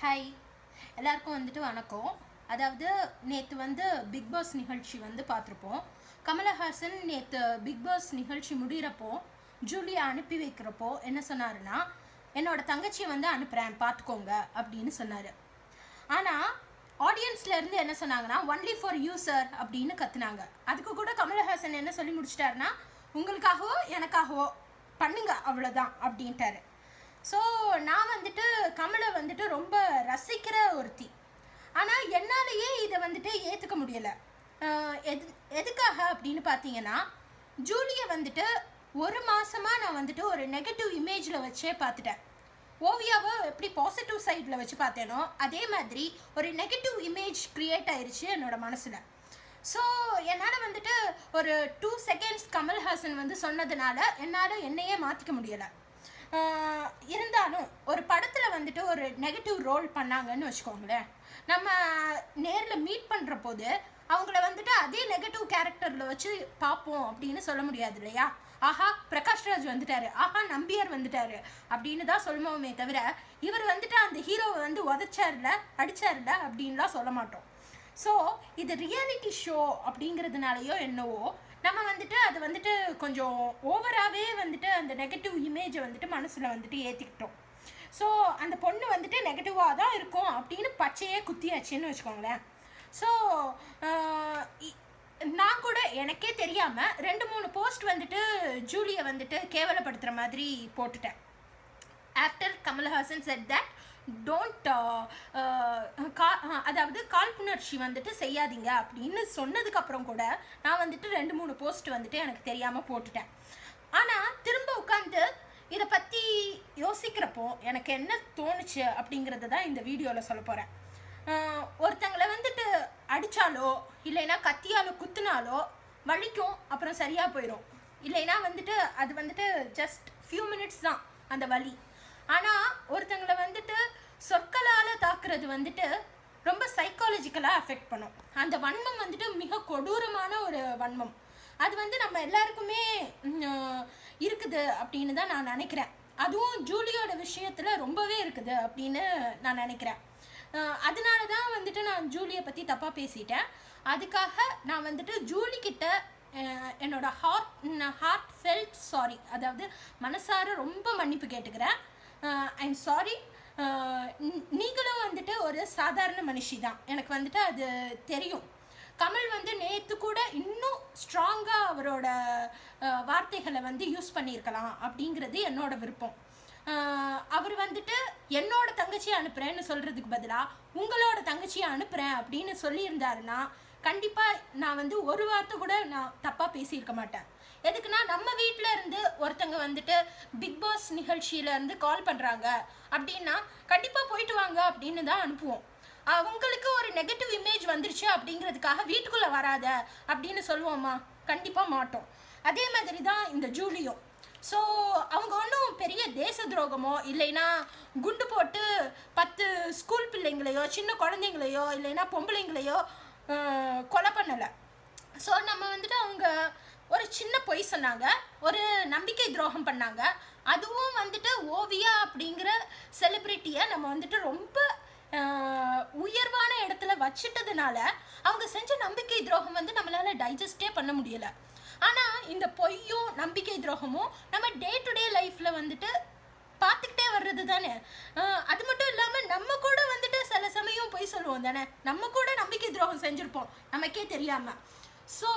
Hi எல்லாருக்கும் வந்துட்டு வணக்கம். அதாவது நேற்று வந்து பிக் பாஸ் நிகழ்ச்சி வந்து பார்த்துருப்போம். கமலஹாசன் நேற்று பிக் பாஸ் நிகழ்ச்சி முடிகிறப்போ ஜூலியா அனுப்பி வைக்கிறப்போ என்ன சொன்னாருன்னா என்னோட தங்கச்சியை வந்து அனுப்புகிறேன் பார்த்துக்கோங்க அப்படின்னு சொன்னார். ஆனால் ஆடியன்ஸ்லேருந்து என்ன சொன்னாங்கன்னா ஒன்லி ஃபார் யூசர் அப்படின்னு கத்துனாங்க. அதுக்கு கூட கமலஹாசன் என்ன சொல்லி முடிச்சிட்டாருன்னா உங்களுக்காகவோ எனக்காகவோ பண்ணுங்க அவ்வளோதான் அப்படின்ட்டாரு. ஸோ நான் வந்துட்டு கமலை வந்துட்டு ரொம்ப ரசிக்கிற ஒருத்தி. ஆனால் என்னாலேயே இதை வந்துட்டு ஏற்றுக்க முடியலை. எது எதுக்காக அப்படின்னு பார்த்தீங்கன்னா ஜூலியை வந்துட்டு ஒரு மாதமாக நான் வந்துட்டு ஒரு நெகட்டிவ் இமேஜில் வச்சே பார்த்துட்டேன் ஓவியாவை எப்படி பாசிட்டிவ் சைடில் வச்சு பார்த்தேனோ அதே மாதிரி ஒரு நெகட்டிவ் இமேஜ் க்ரியேட் ஆயிடுச்சு என்னோடய மனசில். ஸோ என்னால் வந்துட்டு ஒரு டூ செகண்ட்ஸ் கமல்ஹாசன் வந்து சொன்னதுனால என்னால் என்னையே மாற்றிக்க முடியலை. இருந்தாலும் ஒரு படத்தில் வந்துட்டு ஒரு நெகட்டிவ் ரோல் பண்ணாங்கன்னு வச்சுக்கோங்களேன். நம்ம நேரில் மீட் பண்ணுற போது அவங்கள வந்துட்டு அதே நெகட்டிவ் கேரக்டரில் வச்சு பார்ப்போம் அப்படின்னு சொல்ல முடியாது இல்லையா? ஆஹா பிரகாஷ்ராஜ் வந்துட்டாரு. ஆஹா நம்பியார் வந்துட்டாரு அப்படின்னு தான் சொல்லுவோமே தவிர இவர் வந்துட்டு அந்த ஹீரோவை வந்து உதச்சார்ல அடிச்சார்ல அப்படின்லாம் சொல்ல மாட்டோம். ஸோ இது ரியாலிட்டி ஷோ அப்படிங்கிறதுனாலையோ என்னவோ நம்ம வந்துட்டு அது வந்துட்டு கொஞ்சம் ஓவராகவே வந்துட்டு அந்த நெகட்டிவ் இமேஜை வந்துட்டு மனசில் வந்துட்டு ஏற்றிக்கிட்டோம் ஸோ அந்த பொண்ணு வந்துட்டு நெகட்டிவாக தான் இருக்கும் அப்படின்னு பச்சையே குத்தியாச்சுன்னு வச்சுக்கோங்களேன். ஸோ நான் கூட எனக்கே தெரியாமல் ரெண்டு மூணு போஸ்ட் வந்துட்டு ஜூலியை வந்துட்டு கேவலப்படுத்துகிற மாதிரி போட்டுட்டேன். After Kamal Haasan set that don't uh, uh, கா அதாவது காழ்ப்புணர்ச்சி வந்துட்டு செய்யாதீங்க அப்படின்னு சொன்னதுக்கப்புறம் கூட நான் வந்துட்டு ரெண்டு மூணு போஸ்ட் வந்துட்டு எனக்கு தெரியாமல் போட்டுட்டேன். ஆனால் திரும்ப உட்காந்து இதை பற்றி யோசிக்கிறப்போ எனக்கு என்ன தோணுச்சு அப்படிங்கிறத தான் இந்த வீடியோவில் சொல்ல போகிறேன் ஒருத்தங்களை வந்துட்டு அடித்தாலோ இல்லைன்னா கத்தியாலோ குத்துனாலோ வலிக்கும் அப்புறம் சரியாக போயிடும் இல்லைன்னா வந்துட்டு அது வந்துட்டு ஜஸ்ட் ஃபியூ மினிட்ஸ் தான் அந்த வலி. ஆனால் ஒருத்தங்களை வந்துட்டு பார்க்குறது வந்துட்டு ரொம்ப சைக்காலஜிக்கலாக அஃபெக்ட் பண்ணும். அந்த வன்மம் வந்துட்டு மிக கொடூரமான ஒரு வன்மம். அது வந்து நம்ம எல்லாருக்குமே இருக்குது அப்படின்னு தான் நான் நினைக்கிறேன். அதுவும் ஜூலியோட விஷயத்தில் ரொம்பவே இருக்குது அப்படின்னு நான் நினைக்கிறேன். அதனால தான் வந்துட்டு நான் ஜூலியை பற்றி தப்பாக பேசிட்டேன். அதுக்காக நான் வந்துட்டு ஜூலிக்கிட்ட என்னோட ஹார்ட் ஹார்ட் ஃபெல்ட் சாரி அதாவது மனசார ரொம்ப மன்னிப்பு கேட்டுக்கிறேன். ஐம் சாரி நீங்களும் வந்துட்டு ஒரு சாதாரண மனுஷி தான் எனக்கு வந்துட்டு அது தெரியும். கமல் வந்து நேற்று கூட இன்னும் ஸ்ட்ராங்காக அவரோட வார்த்தைகளை வந்து யூஸ் பண்ணியிருக்கலாம் அப்படிங்கிறது என்னோட விருப்பம். அவர் வந்துட்டு என்னோட தங்கச்சியை அனுப்புகிறேன்னு சொல்கிறதுக்கு பதிலாக உங்களோட தங்கச்சியை அனுப்புகிறேன் அப்படின்னு சொல்லியிருந்தாருன்னா கண்டிப்பாக நான் வந்து ஒரு வார்த்தை கூட நான் தப்பாக பேசியிருக்க மாட்டேன். எதுக்குன்னா நம்ம வீட்டில் இருந்து ஒருத்தங்க வந்துட்டு பிக் பாஸ் நிகழ்ச்சியில இருந்து கால் பண்ணுறாங்க அப்படின்னா கண்டிப்பாக போயிட்டு வாங்க அப்படின்னு தான் அனுப்புவோம். அவங்களுக்கு ஒரு நெகட்டிவ் இமேஜ் வந்துருச்சு அப்படிங்கிறதுக்காக வீட்டுக்குள்ளே வராத அப்படின்னு சொல்லுவோமா? கண்டிப்பாக மாட்டோம். அதே மாதிரி தான் இந்த ஜூலியும். ஸோ அவங்க ஒன்றும் பெரிய தேச துரோகமோ இல்லைன்னா குண்டு போட்டு பத்து ஸ்கூல் பிள்ளைங்களையோ சின்ன குழந்தைங்களையோ இல்லைன்னா பொம்பளைங்களையோ கொலை பண்ணலை. ஸோ நம்ம வந்துட்டு அவங்க ஒரு சின்ன பொய் சொன்னாங்க. ஒரு நம்பிக்கை துரோகம் பண்ணாங்க. அதுவும் வந்துட்டு ஓவியா அப்படிங்கிற செலிப்ரிட்டியை நம்ம வந்துட்டு ரொம்ப உயர்வான இடத்துல வச்சுட்டதுனால அவங்க செஞ்ச நம்பிக்கை துரோகம் வந்து நம்மளால் டைஜஸ்டே பண்ண முடியல. ஆனால் இந்த பொய்யும் நம்பிக்கை துரோகமும் நம்ம டே டு டே லைஃப்பில் வந்துட்டு பார்த்துக்கிட்டே வர்றது தானே. அது மட்டும் இல்லாமல் நம்ம கூட வந்துட்டு சில சமயம் பொய் சொல்லுவோம் தானே. நம்ம கூட நம்பிக்கை துரோகம் செஞ்சுருப்போம். நமக்கே தெரியாமல் ஸோ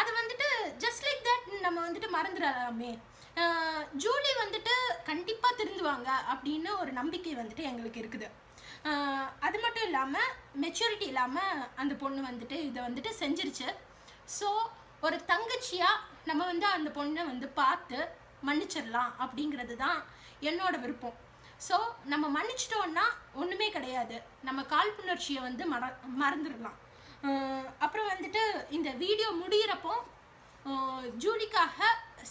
அது வந்துட்டு ஜஸ்ட் லைக் தட் நம்ம வந்துட்டு மறந்துடலாமே ஜூலி வந்துட்டு கண்டிப்பாக திருந்துவாங்க அப்படின்னு ஒரு நம்பிக்கை வந்துட்டு எங்களுக்கு இருக்குது. அது மட்டும் இல்லாமல் மெச்சூரிட்டி இல்லாமல் அந்த பொண்ணு வந்துட்டு இதை வந்துட்டு செஞ்சிருச்சு. ஸோ ஒரு தங்கச்சியாக நம்ம வந்து அந்த பொண்ணை வந்து பார்த்து மன்னிச்சிடலாம் அப்படிங்கிறது தான் என்னோட விருப்பம். ஸோ நம்ம மன்னிச்சிட்டோன்னா ஒன்றுமே கிடையாது. நம்ம காழ்ப்புணர்ச்சியை வந்து மற மறந்துடலாம். அப்புறம் வந்துட்டு இந்த வீடியோ முடிகிறப்போ ஜூலிக்காக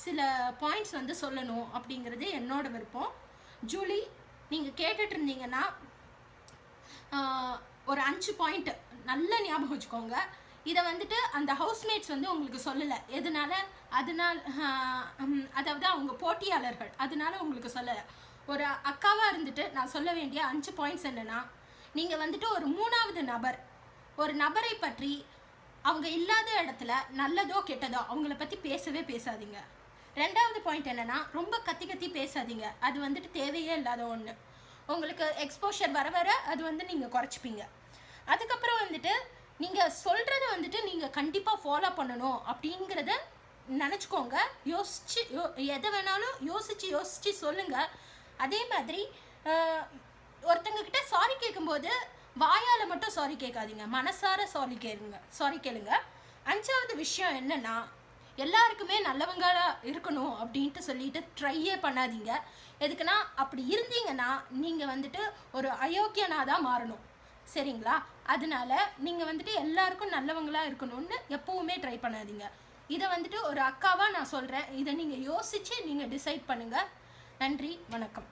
சில பாயிண்ட்ஸ் வந்து சொல்லணும் அப்படிங்கிறது என்னோட விருப்பம். ஜூலி நீங்கள் கேட்டுட்டு இருந்தீங்கன்னா ஒரு அஞ்சு பாயிண்ட் நல்ல ஞாபகம் வச்சுக்கோங்க. இதை வந்துட்டு அந்த ஹவுஸ்மேட்ஸ் வந்து உங்களுக்கு சொல்லலை. எதனால? அதனால் அதாவது அவங்க போட்டியாளர்கள். அதனால உங்களுக்கு சொல்லலை. ஒரு அக்காவாக இருந்துட்டு நான் சொல்ல வேண்டிய அஞ்சு பாயிண்ட்ஸ் என்னென்னா நீங்கள் வந்துட்டு ஒரு மூணாவது நபர். ஒரு நபரை பற்றி அவங்க இல்லாத இடத்துல நல்லதோ கெட்டதோ அவங்கள பற்றி பேசவே பேசாதீங்க. ரெண்டாவது பாயிண்ட் என்னன்னா ரொம்ப கத்தி கத்தி பேசாதீங்க. அது வந்துட்டு தேவையே இல்லாத ஒன்று உங்களுக்கு எக்ஸ்போஷர் வர வர அது வந்து நீங்கள் குறைச்சிப்பீங்க. அதுக்கப்புறம் வந்துட்டு நீங்கள் சொல்கிறத வந்துட்டு நீங்கள் கண்டிப்பாக ஃபாலோ பண்ணணும் அப்படிங்கிறத நினச்சிக்கோங்க. யோசிச்சு யோ எதை வேணாலும் யோசித்து யோசித்து சொல்லுங்கள் அதே மாதிரி ஒருத்தங்கக்கிட்ட சாரி கேட்கும்போது வாயால் மட்டும் சாரி கேட்காதீங்க மனசார சாரி கேளுங்க சாரி கேளுங்க. அஞ்சாவது விஷயம் என்னென்னா எல்லாருக்குமே நல்லவங்களாக இருக்கணும் அப்படின்ட்டு சொல்லிட்டு ட்ரையே பண்ணாதீங்க. எதுக்குன்னா அப்படி இருந்தீங்கன்னா நீங்கள் வந்துட்டு ஒரு அயோக்கியனாக தான் மாறணும். சரிங்களா? அதனால நீங்கள் வந்துட்டு எல்லாருக்கும் நல்லவங்களாக இருக்கணும்னு எப்பவுமே ட்ரை பண்ணாதீங்க. இதை வந்துட்டு ஒரு அக்காவாக நான் சொல்கிறேன் இதை நீங்கள் யோசித்து நீங்கள் டிசைட் பண்ணுங்கள் நன்றி வணக்கம்.